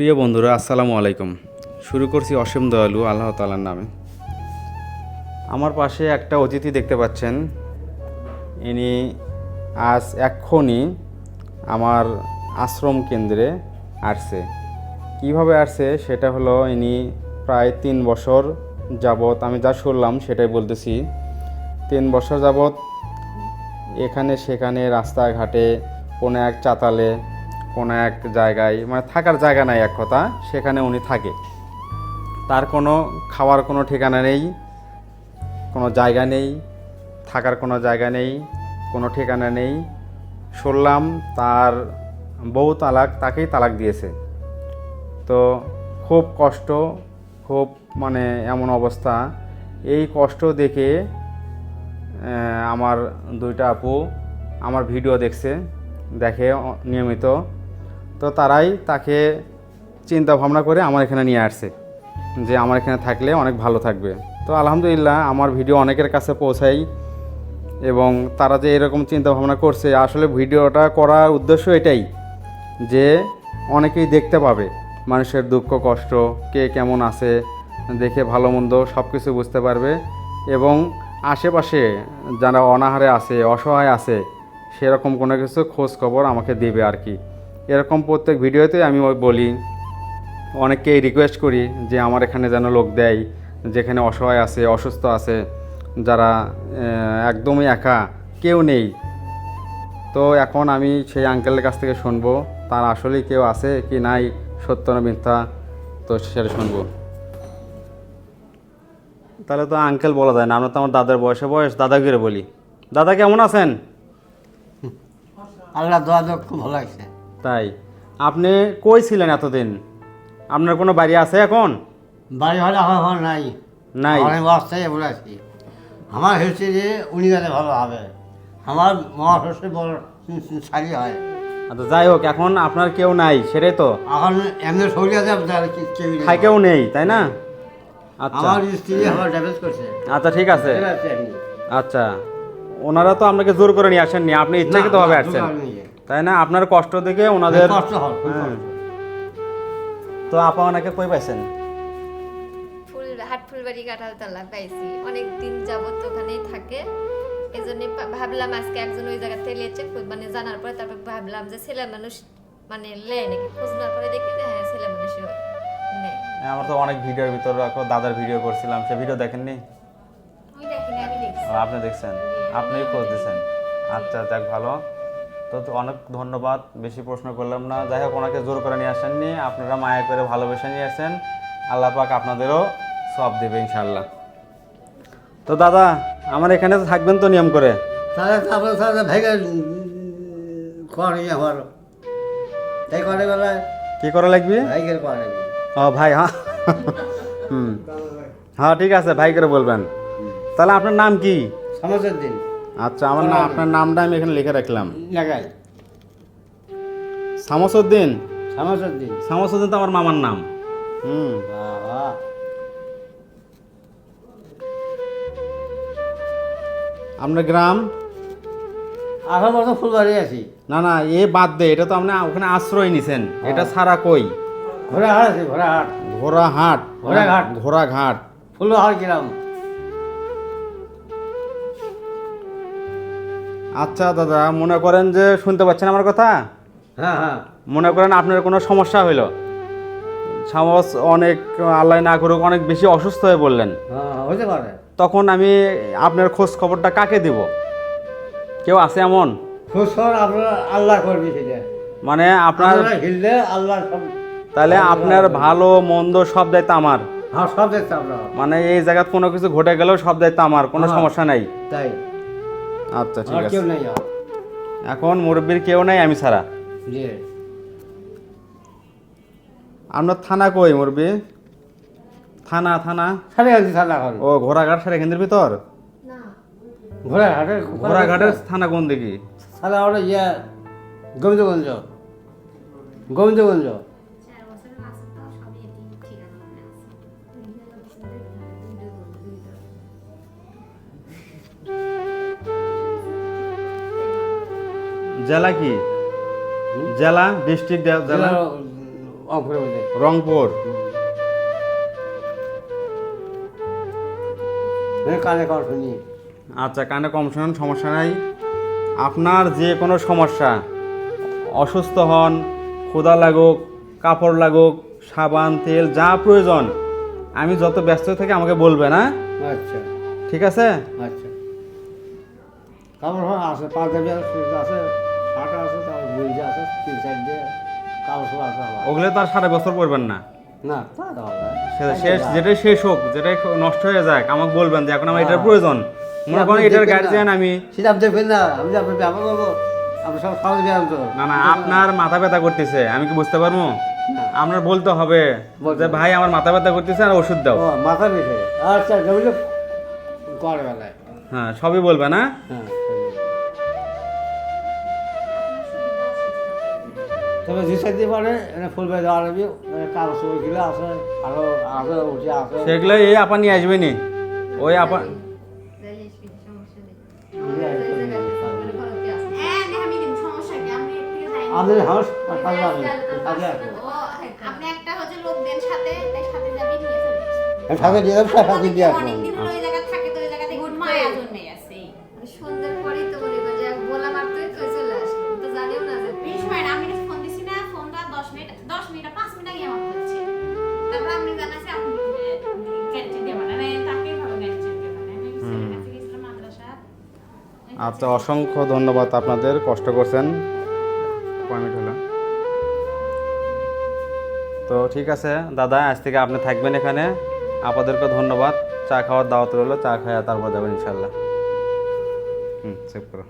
প্রিয় বন্ধুরা, আসসালামু আলাইকুম। শুরু করছি অসীম দয়ালু আল্লাহ তালার নামে। আমার পাশে একটা অতিথি দেখতে পাচ্ছেন। ইনি আজ এক্ষুনি আমার আশ্রম কেন্দ্রে আসছে। কীভাবে আসছে সেটা হলো ইনি প্রায় তিন বছর যাবৎ, আমি যা শুনলাম সেটাই বলতেছি। তিন বছর যাবৎ এখানে সেখানে রাস্তাঘাটে কোনো এক চাতালে কোনো এক জায়গায় মানে থাকার জায়গা নাই এক কথা, সেখানে উনি থাকে। তার কোনো খাওয়ার কোনো ঠিকানা নেই, কোনো জায়গা নেই, থাকার কোনো জায়গা নেই, কোনো ঠিকানা নেই। শুনলাম তার বউ তালাক, তাকেই তালাক দিয়েছে। তো খুব কষ্ট, খুব মানে এমন অবস্থা। এই কষ্ট দেখে আমার দুইটা আপু আমার ভিডিও দেখছে, দেখে নিয়মিত। তো তারাই তাকে চিন্তা ভাবনা করে আমার এখানে নিয়ে আসছে যে আমার এখানে থাকলে অনেক ভালো থাকবে। তো আলহামদুলিল্লাহ আমার ভিডিও অনেকের কাছে পৌঁছাই এবং তারা যে এরকম চিন্তা ভাবনা করছে, আসলে ভিডিওটা করার উদ্দেশ্য এটাই যে অনেকেই দেখতে পাবে মানুষের দুঃখ, কষ্ট, কে কেমন আছে, দেখে ভালো মন্দ সব কিছু বুঝতে পারবে এবং আশেপাশে যারা অনাহারে আছে, অসহায় আছে, সেরকম কোনো কিছু খোঁজ খবর আমাকে দেবে আর কি। এরকম প্রত্যেক ভিডিওতে আমি বলি, অনেককেই রিকোয়েস্ট করি যে আমার এখানে যেন লোক দেয়, যেখানে অসহায় আছে, অসুস্থ আছে, যারা একদমই একা, কেউ নেই। তো এখন আমি সেই আঙ্কেলের কাছ থেকে শুনব, তার আসলেই কেউ আছে কি নাই, সত্য না মিথ্যা, তো সেটা শুনব। তাহলে তো আঙ্কেল বলা যায় না, আমরা তো আমার দাদার বয়সে বয়স দাদাগিরে বলি? দাদা কেমন আছেন? আল্লাহ দোয়া খুব ভালো লাগছে। তাই। আপনি কই ছিলেন এতদিন? আপনার কোনো বাড়ি আছে এখন? বাড়ি ভাড়া আমার নাই। নাই? অনেক বাস্তায় বলে আছি। আমার হচ্ছে যে উনি গেলে ভালো হবে। আমার মহাশস্যের বড় শাড়ি হয়। আচ্ছা যাই হোক এখন আপনার কেউ নাই সেটাই তো। এখন এমনি শরীর আছে আপনার কি- কেউ নেই। তাই না? আচ্ছা। আমার স্ত্রী আমার ডাইভোর্স করছে। আচ্ছা ঠিক আছে। আচ্ছা ওনারা তো আপনাকে জোর করে নিয়ে আসেননি আপনি ইচ্ছাকৃত ভাবে না, না, আসছেন। তাই না? আপনার কষ্ট দেখে ওনাদের কষ্ট হয় হ্যাঁ। কষ্ট। তো আপা ওনাকে কই পাইছেন? ফুল হাট ফুলবাড়ি কাঁঠালতলা পাইছি। অনেক দিন যাবত ওখানেই থাকে। এই জন্য ভাবলাম আজকে একজন ওই জায়গা থেকে লিয়েছে মানে জানার পরে তারপর ভাবলাম যে ছেলে মানুষ মানে লেয় নাকি? খোঁজ না করে দেখি যে হ্যাঁ ছেলে মানুষ নেই আমার তো অনেক ভিডিওর ভিতর রাখো দাদার ভিডিও করছিলাম। সে ভিডিও দেখেননি? আপনি দেখছেন? আপনিই খোঁজ দিচ্ছেন আচ্ছা যাক ভালো। তো অনেক ধন্যবাদ বেশি প্রশ্ন করলাম না। যাই হোক ওনাকে জোর করে নিয়ে আসেননি। আপনারা মায়া করে ভালোবেসে নিয়ে আসেন। আল্লাহ পাক আপনাদেরও সব দেবে ইনশাল্লাহ তো দাদা আমার এখানে তো থাকবেন তো নিয়ম করে? তাহলে তারপরে তাহলে ভেঙে করে আমার তাই করে কি করা লাগবে? করে ও ভাই হ্যাঁ। হুম। হ্যাঁ ঠিক আছে ভাই করে বলবেন। তাহলে আপনার নাম কি? দিন। আচ্ছা আমার না আপনার নামটা আমি এখানে লিখে রাখলাম। লাগাই। শামসুদ্দিন। সমস্যার দিন শামসুদ্দিন তো আমার মামার নাম। হুম। বাবা। আপনার গ্রাম? আঠারো বছর ফুলবাড়ি আছি। না না এ বাদ দে এটা তো আপনি ওখানে আশ্রয় নিছেন। এটা ছাড়া কই? ঘোড়াহাট আছে ঘোড়াহাট। ঘোড়াহাট। ঘোড়াঘাট। ঘোড়াঘাট। ফুলবাহার গ্রাম। আচ্ছা দাদা মনে করেন যে শুনতে পাচ্ছেন আমার কথা? হ্যাঁ হ্যাঁ। মনে করেন আপনার কোনো সমস্যা হইল? সামস অনেক আল্লাহ না করুক অনেক বেশি অসুস্থ হয়ে বললেন হ্যাঁ হতে পারে। তখন আমি আপনার খোঁজ খবরটা কাকে দেব? কেউ আছে এমন? খুশর আপনার আল্লাহ করবি সেটা। মানে আপনার হিললে আল্লাহ তাহলে আপনার ভালো মন্দ সব দায়িত্ব আমার। হ্যাঁ সব দেখতে আপনার। মানে এই জায়গায় কোনো কিছু ঘটে গেলেও সব দায়িত্ব আমার কোনো হ্যাঁ। সমস্যা নাই। তাই। আচ্ছা ঠিক আর আছে। কেউ নেই আর। এখন মুরব্বীর কেউ নাই আমি ছাড়া। জি। আপনার থানা কই মুরব্বী? থানা থানা? সাড়ে আছি সাদা এখন। ও ঘোড়াঘাট সারে কেন্দ্রের ভিতর? না। ঘোড়াঘাটে ঘোড়াঘাটের থানা কোন দিকে? সাদা ওটা ইয়ে গোবিন্দগঞ্জ। গোবিন্দগঞ্জ। জেলা কি? জেলা ডিস্ট্রিক্ট জেলা? রংপুর। কানে কর শুনি। আচ্ছা কানে কম শোনান সমস্যা নাই। আপনার যে কোনো সমস্যা অসুস্থ হন ক্ষুধা লাগুক কাপড় লাগুক সাবান তেল যা প্রয়োজন আমি যত ব্যস্ত থাকি আমাকে বলবে না আচ্ছা। ঠিক আছে? আচ্ছা। কাপড় ফাপড় আছে পাঞ্জাবি আছে। আছে আছে তিন চার আছে আবার। ওগুলো তার সারা বছর পরবেন না। না তা দেওয়া যায় সে- শেষ যেটাই শেষ হোক যেটাই নষ্ট হয়ে যাক আমাকে বলবেন যে এখন আমার এটার প্রয়োজন। মনে করেন এটার গার্জিয়ান আমি সেটা আপনি দেখবেন না। আমি আপনার করব। তো না না আপনার মাথা ব্যথা করতেছে। আমি কি বুঝতে পারব? আপনার বলতে হবে যে ভাই আমার মাথা ব্যথা করতেছে আর ওষুধ দাও। মাথা বেঁধে আচ্ছা হ্যাঁ সবই বলবে না হ্যাঁ। তবে পারে দেওয়া আছে আরও আছে উঠে আছে সেগুলো এই আপা নিয়ে আসবে নি? ওই আপা আছে। হ্যাঁ আমি কিন্তু সমস্যা কি আপনি একটু যাই আমাদের হাউস কাজে আছে। কাজে আছে আপনি একটা হচ্ছে লোক দেন সাথে তাই সাথে যাবি নিয়ে চলে আসবেন। আমি সাথে দিয়ে দেবো সাথে দিয়ে দশ মিনিট পাঁচ মিনিট আগে আমার তারপর আপনি আপনি ক্যান্টিন দিয়ে তাকে ভালো ক্যান্টিন দিয়ে আমি ছেলের কাছে গেছিলাম মাদ্রাসা। আচ্ছা অসংখ্য ধন্যবাদ আপনাদের কষ্ট করছেন। হলো। তো ঠিক আছে দাদা আজ থেকে আপনি থাকবেন এখানে। আপনাদেরকে ধন্যবাদ। চা খাওয়ার দাওয়াত রইল চা খাওয়া তারপর যাবেন ইনশাল্লাহ হুম চেক করো।